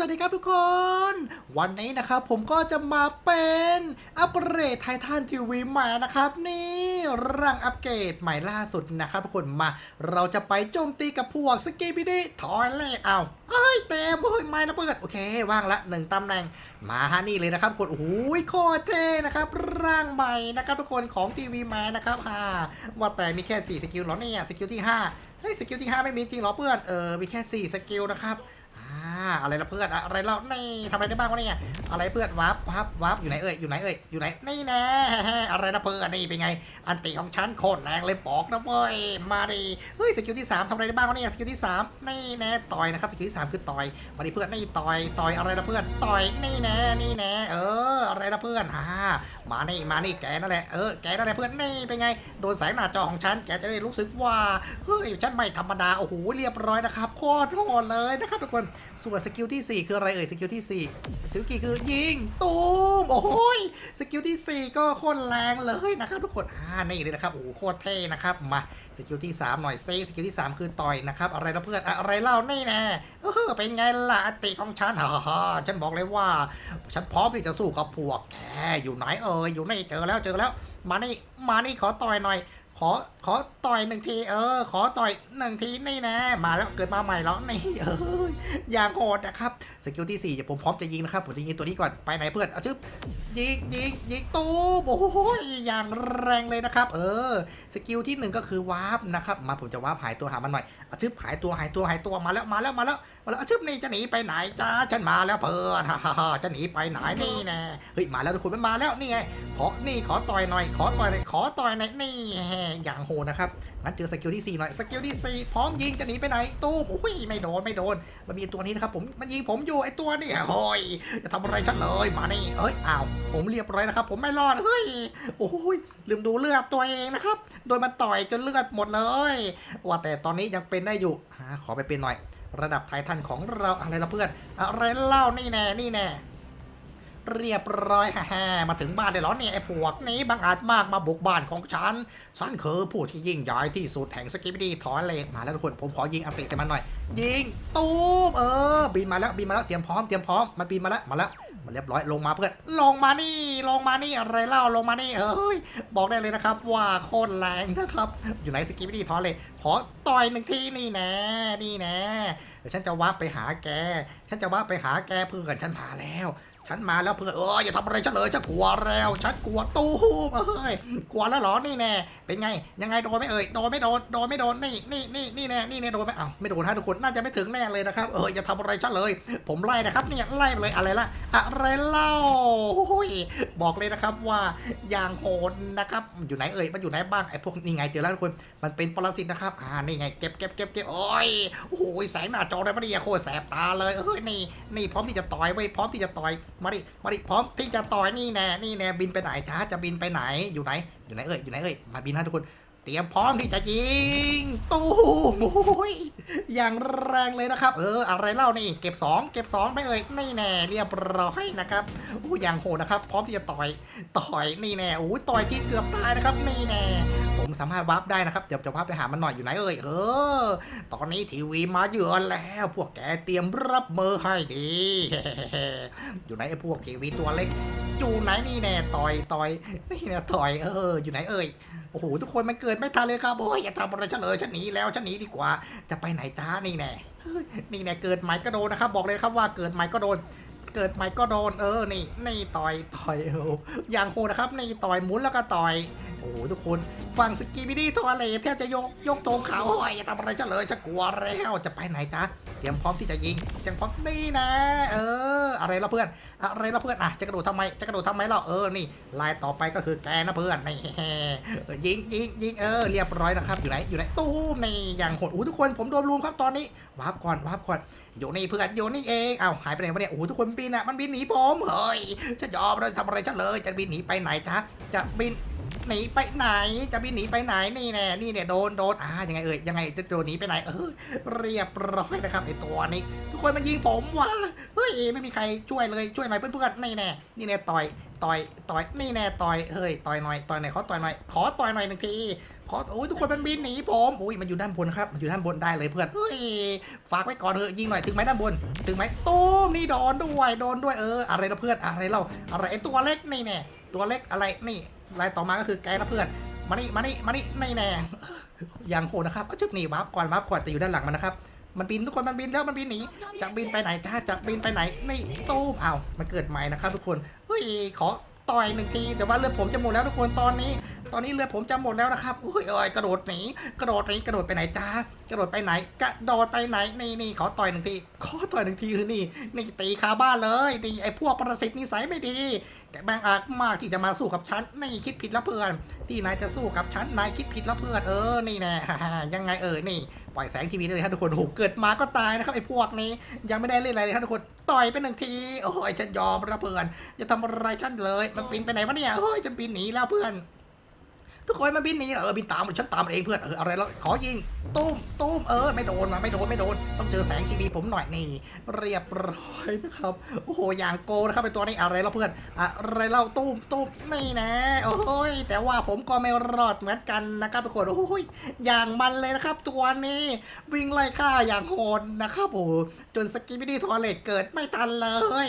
สวัสดีครับทุกคน วันนี้นะครับผมก็จะมาเป็นอัปเกรดไททันทีวีใหม่นะครับนี่ร่างอัปเกรดใหม่ล่าสุดนะครับทุกคนมา เราจะไปโจมตีกับพวกสกีบิดี้ทอยเลตเอาเอ้ยเต็มเฮ้ยไม่นะเพื่อนโอเคว่างละหนึ่งตำแหน่งมาฮะนี่เลยนะครับทุกคนโอ้โหโคตรเท่นะครับร่างใหม่นะครับทุกคนของทีวีแมนนะครับฮ่าว่าแต่มีแค่ 4 สกิลหรอเนี่ยสกิลที่5เฮ้ยสกิลที่ 5 ไม่มีจริงหรอเพื่อนเออมีแค่ 4 สกิลนะครับ อะไรละเพื่อนอะไรเล่านี่ทำอะไรได้บ้างวะเนี่ยอะไรเพื่อนวับวับวับอยู่ไหนเอ่ยอยู่ไหนเอ่ยอยู่ไหนนี่แน่อะไรนะเพื่อนนี่เป็นไง อันติของฉันโคตรแรงเลยบอกนะเว้ยมาดิเฮ้ยสกิลที่3ทำอะไรได้บ้างวะเนี่ยสกิลที่3นี่แน่ต่อยนะครับสกิลที่3คือต่อยมาดิเพื่อนนี่ต่อยต่อยอะไรนะเพื่อนต่อยนี่แน่นี่แน่เออ อะไรนะเพื่อนอ่า มานี่มานี่แกนั่นแหละ เออ แกนั่นแหละเพื่อนนี่เป็นไง โดนแสงหน้าจอของฉัน แกจะได้รู้สึกว่า เฮ้ย ฉันไม่ธรรมดา โอ้โห เรียบร้อยนะครับโคตรโหดเลยนะครับทุกคน ส่วนสกิลที่ 4 คืออะไรเอ่ย สกิลที่ 4 สกิลคือยิง ตูม โอ้โหยสกิลที่ 4 ก็โคตรแรงเลยนะครับทุกคน อ่า นี่เลยนะครับ โอ้โห โคตรเท่นะครับ มา สกิลที่ 3 หน่อยเซสกิลที่ 3 คือต่อยนะครับ อะไรนะเพื่อน อะไรเล่านี่แน่เออเป็นไงล่ะอติของฉันฮ่าฮ่าฉันบอกเลยว่า ฉันพร้อมที่จะสู้กับพวกแกอยู่ไหนเอ่ยออยู่ในเจอแล้วเจอแล้ว มานี่มานี่ขอต่อยหน่อย ขอขอต่อยหนึ่งที เออ ขอต่อยหนึ่งทีนี่นะมาแล้วเกิดมาใหม่แล้วนี่เอออย่างโหดนะครับสกิลที่4ี่ผมพร้อมจะยิงนะครับผมจะยิงตัวนี้ก่อนไปไหนเพื่อนเอาชึบยิงยิงยิงตู้โอ้โหอย่างแรงเลยนะครับ เออ สกิลที่หนึ่งก็คือวาร์ปนะครับ มาผมจะวาร์ปหายตัวหามันหน่อยอาชึบหายตัวหายตัวหายตัวมาแล้วมาแล้วมาแล้วมาแล้วอาชึบนี่จะหนีไปไหนจ้าฉันมาแล้วเพื่อนฮ่าฮ่าฮ่าจะหนีไปไหนนี่แน่เฮ้ยมาแล้วทุกคนมันมาแล้วนี่ไงขอนี่ขอต่อยหน่อย ขอต่อยหน่อยขอต่อยหน่อยนี่แฮอย่างโหนะครับงั้นเจอสกิลที่4หน่อยสกิลที่ 4 พร้อมยิงจะหนีไปไหนตู้มโอ้ยไม่โดนไม่โดน มันมีตัวนี้นะครับผมมันยิงผมอยู่ไอตัวนี่โอ้ยจะทำอะไรฉันเลยมานี่เอ้ยอ้าวผมเรียบร้อยนะครับ ผมไม่รอดเฮ้ยโอ้ยลืมดูเลือดตัวเองนะครับ โดยมันต่อยจนเลือดหมดเลยว่าแต่ตอนนี้ยังเป็นได้อยู่หาขอไปเป็นหน่อย ระดับไททันของเราอะไรละเพื่อน อะไรเล่านี่แน่นี่แน่เรียบร้อยฮ่าฮมาถึงบ้านได้เหรอเนี่ยไอ้พวกนี้บังอาจมากมาบุกบ้านของฉัน ฉันคือผู้ที่ยิ่งใหญ่ที่สุดแห่งสกิปดีถอนเลนมาแล้วทุกคนผมขอยิงอันติใส่มันหน่อย ยิงตูมเออบินมาแล้วบินมาแล้วเตรียมพร้อมเตรียมพร้อมมันบินมาแล้วมาแล้ว มันเรียบร้อยลงมาเพื่อนลงมานี่ลงมานี่อะไรเล่าลงมานี่เอ้ยบอกได้เลยนะครับ ว่าโคตรแรงนะครับอยู่ไหนสกิปดีทอนเลยขอต่อยหนึ่งทีนี่แน่นี่แน่เดี๋ยวฉันจะว่าไปหาแก ฉันจะว่าไปหาแกเพื่อนฉันมาแล้ว ฉันมาแล้วเพื่อนเอออย่าทำอะไรฉันเลยฉันกลัวแล้วฉันกลัวตู้มเอ้ยกลัวแล้วหรอนี่แน่เป็นไงยังไงโดนไหม่เอ่ยโดนไม่โดนโดนไม่โดนนี่นี่นี่นี่แน่นี่แน่โดนไหมเอ้าไม่โดนฮะทุกคนน่าจะไม่ถึงแน่เลยนะครับเอออย่าทำอะไรฉันเลย ผมไล่นะครับเนี่ยไล่ไปเลยอะไรล่ะอะไรเล่าโอ้ยบอกเลยนะครับว่าอย่างโหดนะครับอยู่ไหนเอ่ยมันอยู่ไหนบ้างไอ้พวกนี่ไงเจอแล้วทุกคนมันเป็นปรสิตนะครับอ่านี่ไงเก็บเก็บเก็บเก็บโอ้ยโอ้ยแสงหน้าจอได้ปะเนี่ยโคตรแสบตาเลยเอ้ยนี่นี่พร้อมที่จะต่อยไว้พร้อมที่จะต่อยมาดิมาดิพร้อมที่จะต่อยนี่แน่นี่แน่บินไปไหนจ้าจะบินไปไหนอยู่ไหน อยู่ไหนเอ่ยอยู่ไหนเอ่ยมาบินนะทุกคน เตรียมพร้อมที่จะยิงตู้มโอ้ยอย่างแรงเลยนะครับ เอออะไรเล่านี่ เก็บ 2 เก็บ 2 ไปเอ่ยนี่แน่เรียบร้อยนะครับอู้อย่างโหดนะครับ พร้อมที่จะต่อยต่อยนี่แน่โอ้ยต่อยที่เกือบตายนะครับนี่แน่ ผมสามารถวาร์ปได้นะครับ เดี๋ยวจะวาร์ปไปหามันหน่อยอยู่ไหนเอ่ยเออ ตอนนี้ทีวีมาเยือนแล้ว พวกแกเตรียมรับมือให้ดี อยู่ไหนไอ้พวกทีวีตัวเล็ก อยู่ไหนนี่แน่ต่อยต่อยนี่แน่ต่อยเออ อยู่ไหนเอ่ยโอ้โหทุกคนมันเกิดไม่ทันเลยครับโอ้ยอย่าทำอะไรฉันเลยฉันหนีแล้วฉันหนีดีกว่า จะไปไหนจ้านี่แน่นี่แน่เกิดใหม่ก็โดนนะครับ บอกเลยครับว่าเกิดใหม่ก็โดนเกิดใหม่ก็โดนเออ นี่ นี่ต่อย ต่อยโอ้โหอย่างโหนะครับ นี่ต่อยหมุนแล้วก็ต่อย หทุกคนฝั่งสกีบิดี้ทัวร์เลแทบจะยกยกธงขาวโอ้ยอย่าทำอะไรฉันเลยฉันกลัวแล้วจะไปไหนจ๊ะเตรียมพร้อมที่จะยิงเตรียมพร้อมนี่นะ เออ อะไรละเพื่อน อะไรละเพื่อนอะจะกระโดดทำไมจะกระโดดทำไมเราเออนี่ลายต่อไปก็คือแกนะเพื่อนนี่ยิงยิงยิงเออเรียบร้อยนะครับอยู่ไหนอยู่ไหนตู้มนี่อย่างโหดอู้ทุกคนผมโดนรุมครับตอนนี้วาร์ปก่อนวาร์ปก่อนอยู่นี่เพื่อนอยู่นี่เองเอ้าหายไปไหนวะเนี่ยโอ้ทุกคนบินอะมันบินหนีผมเฮ้ยฉันยอมเลยทำอะไรฉันเลยจะบินหนีไปไหนจ๊ะจะบิน หนีไปไหน จะบินหนีไปไหนนี่แน่นี่เนี่ยโดนโดนอ่ายังไงเอ่ยยังไงจะโดนหนีไปไหนเออเรียบร้อยนะครับไอตัวนี้ ทุกคนมันยิงผมว่ะเฮ้ยไม่มีใครช่วยเลยช่วยหน่อยเพื่อนๆนี่แน่นี่แน่ต่อยต่อยต่อยนี่แน่ต่อยเฮ้ยต่อยหน่อยต่อยหน่อยขอต่อยหน่อยขอต่อยหน่อยหนึ่งทีขอโอ้ยทุกคนมันบินหนีผมอุ้ยมันอยู่ด้านบนครับมันอยู่ด้านบนได้เลยเพื่อนเฮ้ยฝากไว้ก่อนเถอะยิงหน่อยถึงไหมด้านบน ถึงไหมตู้มนี่โดนด้วยโดนด้วยเออ อะไรนะเพื่อนอะไรเราอะไรไอตัวเล็กนี่แน่ตัวเล็กอะไรนี่ รายต่อมาก็คือแกนะเพื่อน มานี่มานี่มานี่ในแน่อย่างโหดนะครับก็ชึบหนีวับก่อนวับก่อนแต่อยู่ด้านหลังมันนะครับ มันบินทุกคนมันบินแล้วมันบินหนีจะบินไปไหนจ้าจะบินไปไหนนี่ตู้มอ้าวมันเกิดใหม่นะครับ ทุกคนเฮ้ยขอต่อยหนึ่งทีแต่ว่าเลือดผมจะหมดแล้วทุกคนตอนนี้ ตอนนี้เลือดผมจะหมดแล้วนะครับเฮ้ยเอ้ยกระโดดหนีกระโดดหนีกระโดดไปไหนจ้ากระโดดไปไหน กระโดดไปไหนนี่นี่ขอต่อยหนึ่งทีขอต่อยหนึ่งทีคือนี่นี่ตีคาบ้านเลยนี่ไอ้พวกประสิทธิ์นิสัยไม่ดีแกแบงอาจมากที่จะมาสู้กับฉันนี่คิดผิดแล้วเพื่อน ที่นายจะสู้กับฉันนายคิดผิดแล้วเพื่อนเออนี่แน่ยังไงเออนี่ปล่อยแสงทีวีได้เลยครับทุกคนโหเกิดมาก็ตายนะครับไอ้พวกนี้ยังไม่ได้เล่นอะไรเลยครับทุกคนต่อยไปหนึ่งทีโอ้ยฉันยอมแล้วเพื่อนจะทำอะไรฉันเลย มันบินไปไหนวะเนี่ยเฮ้ยฉันบินหนีแล้วเพื่อน ทุกคนมันบินหนีเหรอเออบินตามฉันตามมันเองเพื่อนเอออะไรแล้วขอยิงตุ้มตุ้มเออไม่โดนมาไม่โดนไม่โดน ต้องเจอแสงทีวีผมหน่อยนี่เรียบร้อยนะครับโอ้โหอย่างโกนะครับไอตัวนี้อะไรแล้วเพื่อนอะไรเล่าตุ้มตุ้มนี่นะโอ้ยแต่ว่าผมก็ไม่รอดเหมือนกันนะครับทุกคนโอ้ยอย่างมันเลยนะครับตัวนี้วิ่งไล่ฆ่าอย่างโหดนะครับโอ้โหจนสกิบิดี้ทอเลตเกิดไม่ทันเลย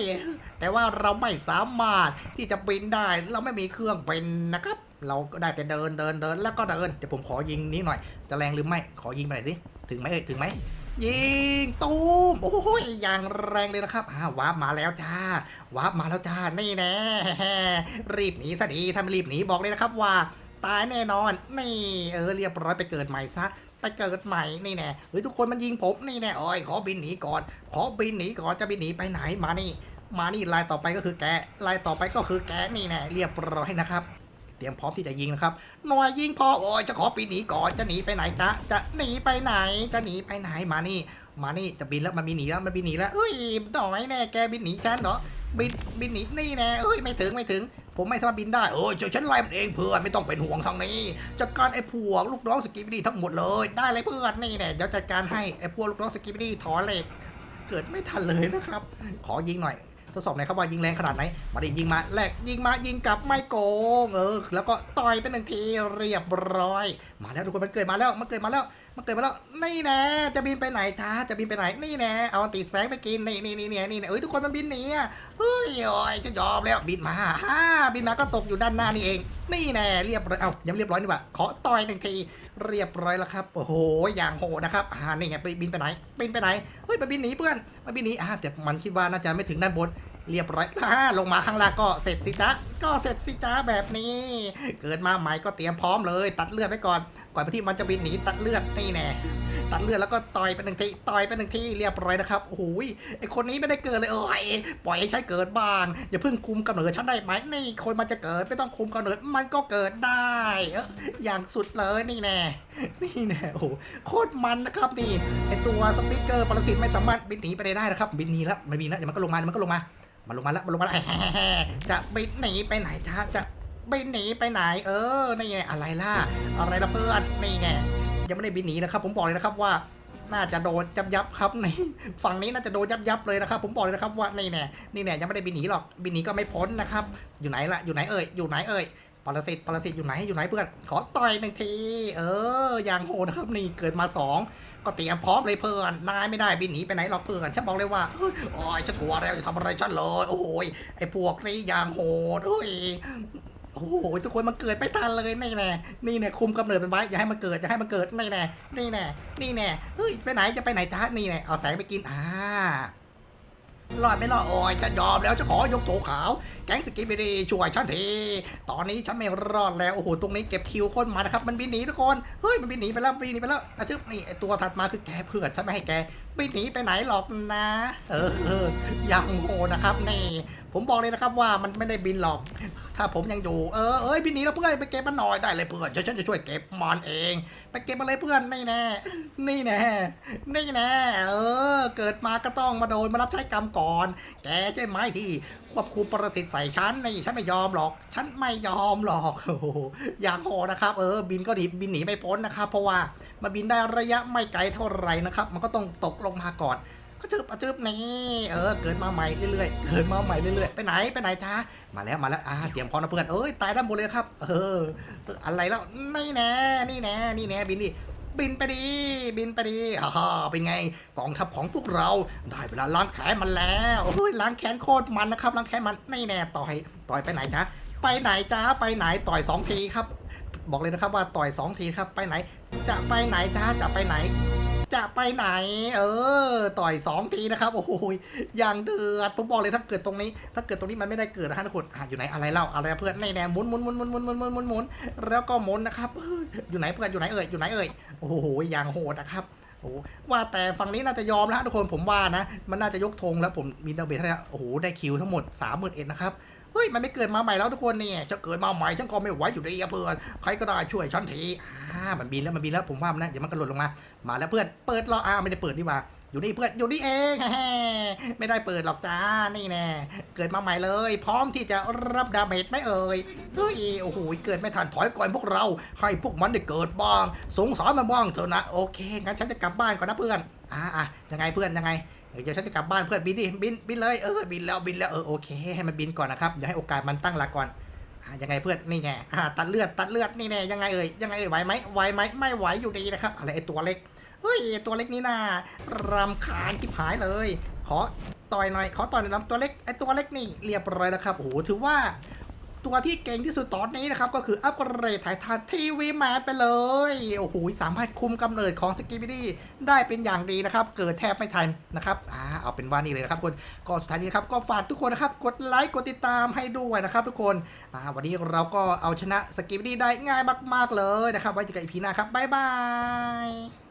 แต่ว่าเราไม่สามารถที่จะบินได้เราไม่มีเครื่องบินนะครับ เราก็ได้แต่เดินเดินเดินแล้วก็เดินเดี๋ยวผมขอยิงนี้หน่อย จะแรงหรือไม่ขอยิงไปหน่อยสิถึงไหมเอ่ยถึงไหมยิงตูมโอ้โหอย่างแรงเลยนะครับอ่าวาร์ปมาแล้วจ้าวาร์ปมาแล้วจ้านี่แน่รีบหนีซะดีถ้าไม่รีบหนีบอกเลยนะครับว่าตายแน่นอนนี่เออเรียบร้อยไปเกิดใหม่ซะไปเกิดใหม่นี่แน่เฮ้ยทุกคนมันยิงผมนี่แน่โอ้ยขอบินหนีก่อน ขอบินหนีก่อนจะบินหนีไปไหนมานี่ มานี่ลายต่อไปก็คือแกลายต่อไปก็คือแกนี่แน่เรียบร้อยนะครับ เตรียมพร้อมที่จะยิงนะครับ หน่วยยิงพอโอ้ยจะขอปีนหนีก่อนจะหนีไปไหนจ๊ะจะหนีไปไหนจะหนีไปไหนมานี่ มานี่จะบินแล้วมันบินหนีแล้วมันบินหนีแล้วเอ้ยหน่อยแน่แกบินหนีฉันเหรอบินบินหนีนี่แน่เอ้ยไม่ถึงไม่ถึง ผมไม่สามารถบินได้เอ้ยฉันไล่มันเองเพื่อนไม่ต้องเป็นห่วงทางนี้จัดการไอ้พวกลูกน้องสกิปปี้ทั้งหมดเลยได้เลยเพื่อนนี่แน่เดี๋ยวจัดการให้ไอ้พวกลูกน้องสกิปปี้ถอนเหล็กเกิดไม่ทันเลยนะครับ ขอยิงหน่อย ทดสอบหน่อยครับว่ายิงแรงขนาดไหน มาดิยิงมาแหลกยิงมายิงกลับไม่โกงเออแล้วก็ต่อยเปหนึ่งทีเรียบร้อย มาแล้วทุกคนมันเกิดมาแล้วมันเกิดมาแล้ว มันเกิดมาแล้วนี่แน่จะบินไปไหนท้าจะบินไปไหนนี่แน่เอาติแสงไปกินนี่นี่นี่นี่นี่เอ้ยทุกคนมันบินหนีอะเฮ้ยโอ้ยจะยอมแล้วบินมาฮ่าบินมาก็ตกอยู่ด้านหน้านี่เอง นี่แน่เรียบร้อยเอ้ายังเรียบร้อยนี่หว่าขอต่อยหนึ่งทีเรียบร้อยแล้วครับโอ้โหอย่างโหนะครับอ่านี่ไงไปบินไปไหนบินไปไหนเฮ้ยมันบินหนีเพื่อนมันบินหนีอ่าแต่มันคิดว่าน่าจะไม่ถึงด้านบนเรียบร้อยอ่าลงมาข้างล่างก็เสร็จสิจ๊ะก็เสร็จสิจ๊ะแบบนี้ เกิดมาใหม่ก็เตรียมพร้อมเลย ตัดเลือดไปก่อน ก่อนที่มันจะบินหนีตัดเลือดนี่แน่ตัดเลือดแล้วก็ต่อยไปหนึ่งทีต่อยไปหนึ่งทีเรียบร้อยนะครับโอ้โหไอคนนี้ไม่ได้เกิดเลยเอ้ยปล่อยให้ใช้เกิดบ้างอย่าเพิ่งคุมกำเนิดฉันได้ไหมนี่คนมันจะเกิดไม่ต้องคุมกำเนิดมันก็เกิดได้เอออย่างสุดเลยนี่แน่นี่แน่โอ้โหโคตรมันนะครับนี่ไอตัวสปิเกอร์ปรสิตไม่สามารถบินหนีไปได้นะครับบินหนีแล้วไม่บินแล้วเดี๋ยวมันก็ลงมาเดี๋ยวมันก็ลงมามันลงมาแล้วมันลงมาแล้วจะบินหนีไปไหนจ้าจะ บินหนีไปไหน เออนี่ไงอะไรล่ะ อะไรล่ะเพื่อนนี่ไงยังไม่ได้บินหนีนะครับผมบอกเลยนะครับว่าน่าจะโดนยับยับครับในฝั่งนี้น่าจะโดนยับยับเลยนะครับผมบอกเลยนะครับว่านี่แน่นี่แน่ยังไม่ได้บินหนีหรอกบินหนีก็ไม่พ้นนะครับ อยู่ไหนล่ะอยู่ไหนเอ่ยอยู่ไหนเอ่ยปรสิตปรสิตอยู่ไหนอยู่ไหนเพื่อนขอต่อยหนึ่งที เอออย่างโหดนะครับนี่เกิดมาสองก็เตรียมพร้อมเลยเพื่อนนายไม่ได้บินหนีไปไหนหรอกเพื่อนฉันบอกเลยว่าโอ้ยฉันกลัวแล้วอย่ทำอะไรฉันเลยโอ้ยไอ้พวกนี้อย่างโหดเฮ้ย โอ้โหทุกคนมันเกิดไม่ทันเลยนี่แน่นี่แน่คุมกำเนิดมันไว้อย่าให้มันเกิดอย่าให้มันเกิดนี่แน่นี่แน่นี่แน่เฮ้ยไปไหนจะไปไหนจ้านี่แน่เอาแสงไปกินอ่ารอดไม่รอดโอ้ยจะยอมแล้วจะขอยกโถขาว แก๊งสกิปไปดีช่วยฉันทีตอนนี้ฉันไม่รอดแล้วโอ้โหตรงนี้เก็บคิวคนมานะครับมันบินหนีทุกคนเฮ้ยมันบินหนีไปแล้วบินหนีไปแล้วอาจึ๊บนี่ตัวถัดมาคือแกเพื่อนฉันไม่ให้แกบินหนีไปไหนหรอกนะ เออออยังโหนะครับนี่ ผมบอกเลยนะครับว่ามันไม่ได้บินหรอก ถ้าผมยังอยู่ เออเอ้ยบินหนีแล้วเพื่อนไปเก็บมันหน่อยได้เลยเพื่อนเดี๋ยวฉันจะช่วยเก็บมันเอง ไปเก็บมาเลยเพื่อนนี่แน่นี่แน่นี่แน่เออ เกิดมาก็ต้องมาโดนมารับใช้กรรมก่อน แกใช่ไหมที่ควบคุมประสิทธิ์ใส่ฉันนี่ฉันไม่ยอมหรอก ฉันไม่ยอมหรอกโอ้อย่างโหนะครับ เออ บินก็ดีบินหนีไม่พ้นนะครับ เพราะว่ามันบินได้ระยะไม่ไกลเท่าไหร่นะครับ มันก็ต้องตกลงมาก่อน กระจึบกระจึบนี่เออเกิดมาใหม่เรื่อยๆเกิดมาใหม่เรื่อยๆไปไหนไปไหนจ้ามาแล้วมาแล้วอ่าเตรียมพร้อมนะเพื่อนเอ้ยตายด้านบนเลยครับ เอออะไรแล้วนี่แน่นี่แน่นี่แน่บินดิบินไปดี บินไปดีอ่าเป็นไงกองทัพของพวกเราได้เวลาล้างแค้นมันแล้วโอ้ยล้างแค้นโคตรมันนะครับล้างแค้นมันนี่แน่ต่อยต่อยไปไหนจ้าไปไหนจ้าไปไหนต่อยสองทีครับ บอกเลยนะครับว่าต่อยสองทีครับไปไหน จะไปไหนจ้าจะไปไหน จะไปไหน เออ ต่อยสองทีนะครับ โอ้โหอย่างเดือดผมบอกเลยถ้าเกิดตรงนี้ ถ้าเกิดตรงนี้มันไม่ได้เกิดนะฮะทุกคนอยู่ไหนอะไรเล่าอะไรเพื่อนในแนวหมุนหมุนหมุนหมุนหมุนหมุนหมุนหมุนหมุนแล้วก็หมุนนะครับเฮ้ยอยู่ไหนเพื่อนอยู่ไหนเอ่ยอยู่ไหนเอ่ยโอ้โหอย่างโหดนะครับโอ้ว่าแต่ฝั่งนี้น่าจะยอมแล้วทุกคนผมว่านะ มันน่าจะยกธงแล้วผมมีดาเบทเท่าไรโอ้โหได้คิวทั้งหมด3 1 0 0 0นะครับ เฮ้ยมันไม่เกิดมาใหม่แล้วทุกคนเนี่ยจะเกิดมาใหม่ฉันก็ไม่ไหวอยู่ดีอะเพื่อนใครก็ได้ช่วยฉันทีอ่ามันบินแล้วมันบินแล้วผมว่ามันนะเดี๋ยวมันกระโดดลงมา มาแล้วเพื่อนเปิดรออ่าไม่ได้เปิดดีกว่าอยู่นี่เพื่อนอยู่นี่เองแฮ่ไม่ได้เปิดหรอกจ้านี่แน่เกิดมาใหม่เลย พร้อมที่จะรับดาเมจไหมเอ่ยเฮ้ยโอ้โหเกิดไม่ทันถอยก่อนพวกเรา ให้พวกมันได้เกิดบ้าง สงสารมันบ้างเถอะนะโอเคงั้นฉันจะกลับบ้านก่อนนะเพื่อน อ่าอะยังไงเพื่อนยังไงเดี๋ยวฉันจะกลับบ้านเพื่อนบินดิบินบินเลยเออบินแล้วบินแล้วเออโอเคให้มันบินก่อนนะครับอย่าให้โอกาสมันตั้งหลักก่อนอ่ายังไงเพื่อนนี่ไงอ่าตัดเลือดตัดเลือดนี่แน่ยังไงเอ่ยยังไงไหวไหมไหวไหมไม่ไหวอยู่ดีนะครับ อะไรไอตัวเล็กเฮ้ยตัวเล็กนี่น่ารำคาญชิบหายเลย ขอต่อยหน่อยขอต่อยหน่อยตัวเล็กไอตัวเล็กนี่เรียบร้อยนะครับโอ้โหถือว่า ตัวที่เก่งที่สุดตอนนี้นะครับ ก็คืออัปเกรดถ่ายทานทีวีแมนไปเลย โอ้โหสามารถคุมกำเนิดของสกิบิดี้ได้เป็นอย่างดีนะครับ เกิดแทบไม่ทันนะครับอ่าเอาเป็นว่านี่เลยนะครับทุกคนก็สุดท้ายนี้นะครับก็ฝากทุกคนนะครับ กดไลค์กดติดตามให้ด้วยนะครับ ทุกคนอ่าวันนี้เราก็เอาชนะสกิบิดี้ได้ง่ายมาก ๆเลยนะครับ ไว้เจอกันอีพีหน้าครับบ๊ายบาย